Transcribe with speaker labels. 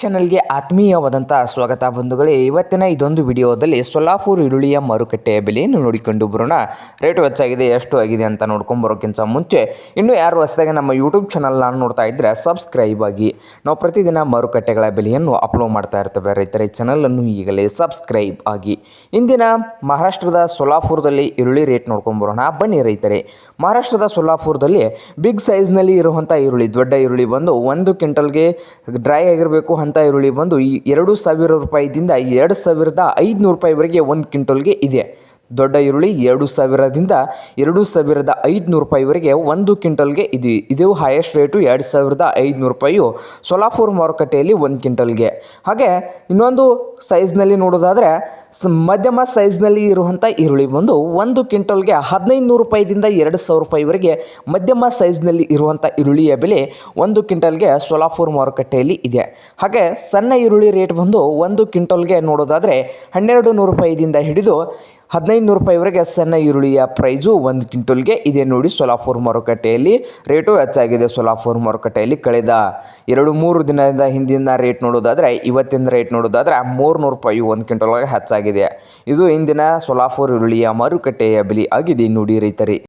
Speaker 1: ಚಾನಲ್ಗೆ ಆತ್ಮೀಯವಾದಂಥ ಸ್ವಾಗತ ಬಂಧುಗಳೇ. ಇವತ್ತಿನ ಇದೊಂದು ವಿಡಿಯೋದಲ್ಲಿ ಸೊಲ್ಲಾಪುರ್ ಈರುಳ್ಳಿಯ ಮಾರುಕಟ್ಟೆಯ ಬೆಲೆಯನ್ನು ನೋಡಿಕೊಂಡು ಬರೋಣ. ರೇಟ್ ಹೆಚ್ಚಾಗಿದೆ, ಎಷ್ಟು ಆಗಿದೆ ಅಂತ ನೋಡ್ಕೊಂಬರೋಕ್ಕಿಂತ ಮುಂಚೆ ಇನ್ನೂ ಯಾರು ಹೊಸದಾಗಿ ನಮ್ಮ ಯೂಟ್ಯೂಬ್ ಚಾನಲ್ನ ನೋಡ್ತಾ ಇದ್ದರೆ ಸಬ್ಸ್ಕ್ರೈಬ್ ಆಗಿ. ನಾವು ಪ್ರತಿದಿನ ಮಾರುಕಟ್ಟೆಗಳ ಬೆಲೆಯನ್ನು ಅಪ್ಲೋಡ್ ಮಾಡ್ತಾ ಇರ್ತೇವೆ. ರೈತರ, ಈ ಚಾನಲನ್ನು ಈಗಲೇ ಸಬ್ಸ್ಕ್ರೈಬ್ ಆಗಿ. ಇಂದಿನ ಮಹಾರಾಷ್ಟ್ರದ ಸೊಲ್ಲಾಪುರದಲ್ಲಿ ಈರುಳ್ಳಿ ರೇಟ್ ನೋಡ್ಕೊಂಬರೋಣ ಬನ್ನಿ ರೈತರೇ, ಮಹಾರಾಷ್ಟ್ರದ ಸೊಲ್ಲಾಪುರದಲ್ಲಿ ಬಿಗ್ ಸೈಜ್ನಲ್ಲಿ ಇರುವಂಥ ಈರುಳ್ಳಿ, ದೊಡ್ಡ ಈರುಳ್ಳಿ ಬಂದು ಒಂದು ಕ್ವಿಂಟಲ್ಗೆ ಡ್ರೈ ಆಗಿರಬೇಕು ಅಂತ ಈರುಳ್ಳಿ ಬಂದು ಈ ಎರಡು ಸಾವಿರ ರೂಪಾಯಿದಿಂದ ಎರಡು ಸಾವಿರದ ಐದುನೂರು ರೂಪಾಯಿವರೆಗೆ ಒಂದು ಕ್ವಿಂಟಲ್ಗೆ ಇದೆ. ದೊಡ್ಡ ಈರುಳ್ಳಿ ಎರಡು ಸಾವಿರದಿಂದ ಎರಡು ಸಾವಿರದ ಐದುನೂರು ರೂಪಾಯಿವರೆಗೆ ಒಂದು ಕ್ವಿಂಟಲ್ಗೆ ಇದು ಇದು ಹೈಯೆಸ್ಟ್ ರೇಟು ಎರಡು ಸಾವಿರದ ಐದುನೂರು ರೂಪಾಯಿಯು ಸೊಲಾಪುರ ಮಾರುಕಟ್ಟೆಯಲ್ಲಿ ಒಂದು ಕ್ವಿಂಟಲ್ಗೆ. ಹಾಗೆ ಇನ್ನೊಂದು ಸೈಜ್ನಲ್ಲಿ ನೋಡೋದಾದರೆ ಮಧ್ಯಮ ಸೈಜ್ನಲ್ಲಿ ಇರುವಂಥ ಈರುಳ್ಳಿ ಬಂದು ಒಂದು ಕ್ವಿಂಟಲ್ಗೆ ಹದಿನೈದು ನೂರು ರೂಪಾಯಿದಿಂದ ಎರಡು ಸಾವಿರ ರೂಪಾಯಿವರೆಗೆ ಮಧ್ಯಮ ಸೈಜ್ನಲ್ಲಿ ಇರುವಂಥ ಈರುಳ್ಳಿಯ ಬೆಲೆ ಒಂದು ಕ್ವಿಂಟಲ್ಗೆ ಸೊಲಾಪುರ ಮಾರುಕಟ್ಟೆಯಲ್ಲಿ ಇದೆ. ಹಾಗೆ ಸಣ್ಣ ಈರುಳ್ಳಿ ರೇಟ್ ಬಂದು ಒಂದು ಕ್ವಿಂಟಲ್ಗೆ ನೋಡೋದಾದರೆ ಹನ್ನೆರಡು ನೂರು ರೂಪಾಯಿದಿಂದ ಹಿಡಿದು ಹದಿನೈದು ನೂರು ರೂಪಾಯಿವರೆಗೆ ಸಣ್ಣ ಈರುಳ್ಳಿಯ ಪ್ರೈಸು ಒಂದು ಕ್ವಿಂಟಲ್ಗೆ. ಇದೆ ನೋಡಿ ಸೋಲಾಪುರ್ ಮಾರುಕಟ್ಟೆಯಲ್ಲಿ ರೇಟು ಹೆಚ್ಚಾಗಿದೆ ಸೋಲಾಪುರ್ ಮಾರುಕಟ್ಟೆಯಲ್ಲಿ ಕಳೆದ ಎರಡು ಮೂರು ದಿನದಿಂದ ಹಿಂದಿನ ರೇಟ್ ನೋಡೋದಾದರೆ, ಇವತ್ತಿನ ರೇಟ್ ನೋಡೋದಾದರೆ ಮೂರುನೂರು ರೂಪಾಯಿ ಒಂದು ಕ್ವಿಂಟಲ್ಗೆ ಹೆಚ್ಚಾಗಿದೆ. ಇದು ಇಂದಿನ ಸೋಲಾಪುರ್ ಈರುಳ್ಳಿಯ ಮಾರುಕಟ್ಟೆಯ ಬೆಲೆ ಆಗಿದೆ. ನೋಡಿ ರೈತರೇ.